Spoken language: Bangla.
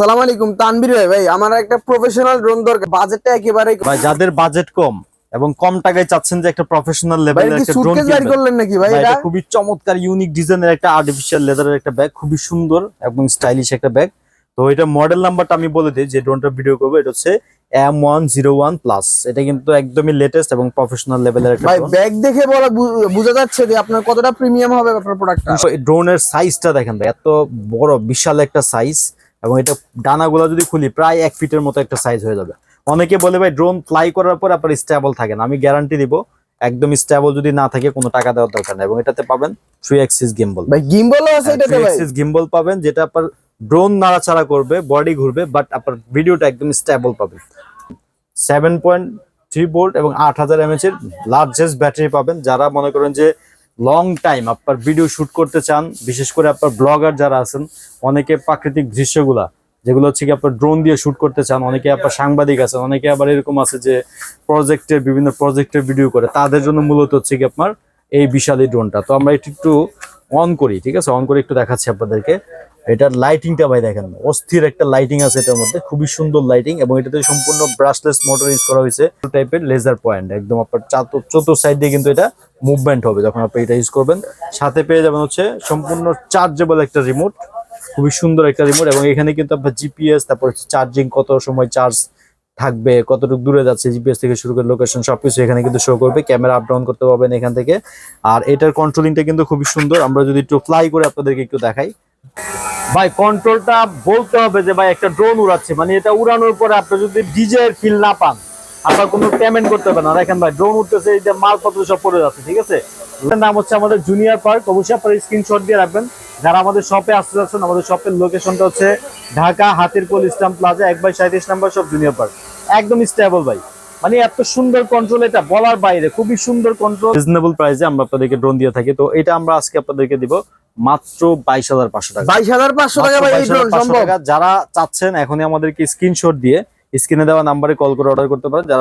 আসসালামু আলাইকুম তানবীর ভাই। ভাই আমার একটা প্রফেশনাল ড্রোন দরকার। বাজেটটা একেবারে ভাই যাদের বাজেট কম এবং কম টাকায় চাচ্ছেন যে একটা প্রফেশনাল লেভেলের একটা ড্রোন বাইর করলেন নাকি ভাই এটা খুবই চমৎকার ইউনিক ডিজাইনের একটা আর্টিফিশিয়াল লেদারের একটা ব্যাগ খুবই সুন্দর এবং স্টাইলিশ একটা ব্যাগ তো এটা মডেল নাম্বারটা আমি বলে দিই যে ড্রোনটা ভিডিও করব এটা হচ্ছে M one zero one plus এটা কিন্তু একদমই লেটেস্ট এবং প্রফেশনাল লেভেলের একটা ভাই ব্যাগ দেখে বলা বোঝা যাচ্ছে যে আপনার কতটা প্রিমিয়াম হবে আপনার প্রোডাক্টটা ড্রোনের সাইজটা দেখেন ভাই এত বড় বিশাল একটা সাইজ এবং এটা ডানাগুলো যদি খুলি প্রায় এক ফিটের মতো একটা সাইজ হয়ে যাবে। অনেকে বলে ভাই ড্রোন ফ্লাই করার পর আপনার স্টেবল থাকে না। আমি গ্যারান্টি দিব একদম স্টেবল যদি না থাকে কোনো টাকা দেওয়ার দরকার নেই। এবং এটাতে পাবেন থ্রি এক্সিস গিম্বল ভাই গিম্বলও আছে এটাতে ভাই। গিম্বল পাবেন যেটা আপনার ড্রোন নাড়াচাড়া করবে বডি ঘুরবে বাট আপনার ভিডিওটা একদম স্টেবল পাবেন। সেভেন পয়েন্ট থ্রি ভোল্ট এবং আট হাজার এমএচ এর লার্জেস্ট ব্যাটারি পাবেন। যারা মনে করেন যে লং টাইম আপনার ভিডিও শুট করতে চান বিশেষ করে আপনার ব্লগার যারা আছেন অনেকে প্রাকৃতিক দৃশ্যগুলা যেগুলো হচ্ছে কি আপনার ড্রোন দিয়ে শুট করতে চান অনেকে আপনার সাংবাদিক আছেন অনেকে আবার এরকম আছে যে প্রজেক্টের বিভিন্ন প্রজেক্টের ভিডিও করে তাদের জন্য মূলত হচ্ছে কি আপনার এই বিশাল এই ড্রোনটা তো আমরা একটু একটু অন করি ঠিক আছে? অন করে একটু দেখাচ্ছি আপনাদেরকে। এটার লাইটিংটা ভাই দেখেন, অস্থির একটা লাইটিং আছে এটার মধ্যে, খুবই সুন্দর লাইটিং এবং এটাতে সম্পূর্ণ ব্রাশলেস মোটর ইউজ করা হয়েছে। টাইপের লেজার পয়েন্ট একদম আপনার চাতুর সাইড দিয়ে কিন্তু এটা মুভমেন্ট হবে যখন আপনি এটা ইউজ করবেন। সাথে পেয়ে যাবেন হচ্ছে সম্পূর্ণ চার্জেবল একটা রিমোট খুবই সুন্দর একটা রিমোট এবং এখানে কিন্তু আপনার জিপিএস তারপর চার্জিং কত সময় চার্জ থাকবে, কতটুকু দূরে যাচ্ছে জিপিএস থেকে শুরু করে লোকেশন সবকিছু এখানে কিন্তু শো করবে। ক্যামেরা আপ ডাউন করতে পারবেন এখান থেকে। আর এটার কন্ট্রোলিংটা কিন্তু খুবই সুন্দর। আমরা যদি একটু ফ্লাই করে আপনাদেরকে একটু দেখাই। ভাই কন্ট্রোলটা বলতে হবে যে ভাই, একটা ড্রোন উড়াচ্ছে। মানে এটা উড়ানোর পরে আপনি যদি ডিজে ফিল না পান, আপনার কোনো পেমেন্ট করতে হবে না। দেখেন ভাই ড্রোন উঠতেছে এই যে মালপত্র সব পড়ে যাচ্ছে, ঠিক আছে? নাম হচ্ছে আমাদের জুনিয়র পার্ক অবশ্যই আপনার স্ক্রিনশট দিয়ে রাখবেন। যারা আমাদের শপে আসতে যাচ্ছেন, আমাদের শপের লোকেশনটা হচ্ছে ঢাকা হাতিরপোল ইসলাম প্লাজা এক বাই সাঁত্রিশ নাম্বার সব জুনিয়র পার্ক একদম স্টেবল ভাই। মানে এত সুন্দর কন্ট্রোল এটা, বলার বাইরে, খুবই সুন্দর কন্ট্রোল রিজনেবল প্রাইসে আমরা আপনাদেরকে ড্রোন দিয়ে থাকি। তো এটা আমরা আজকে আপনাদেরকে দিব। মাত্র বাইশ হাজার পাঁচশো টাকা। বাইশ হাজার পাঁচশো টাকা ভাই এই ড্রোন 22,500 সম্ভব। টাকা। যারা চাচ্ছেন এখনই আমাদেরকে স্ক্রিনশট দিয়ে স্ক্রিনে দেওয়া নাম্বারে কল করে অর্ডার করতে পারেন। যারা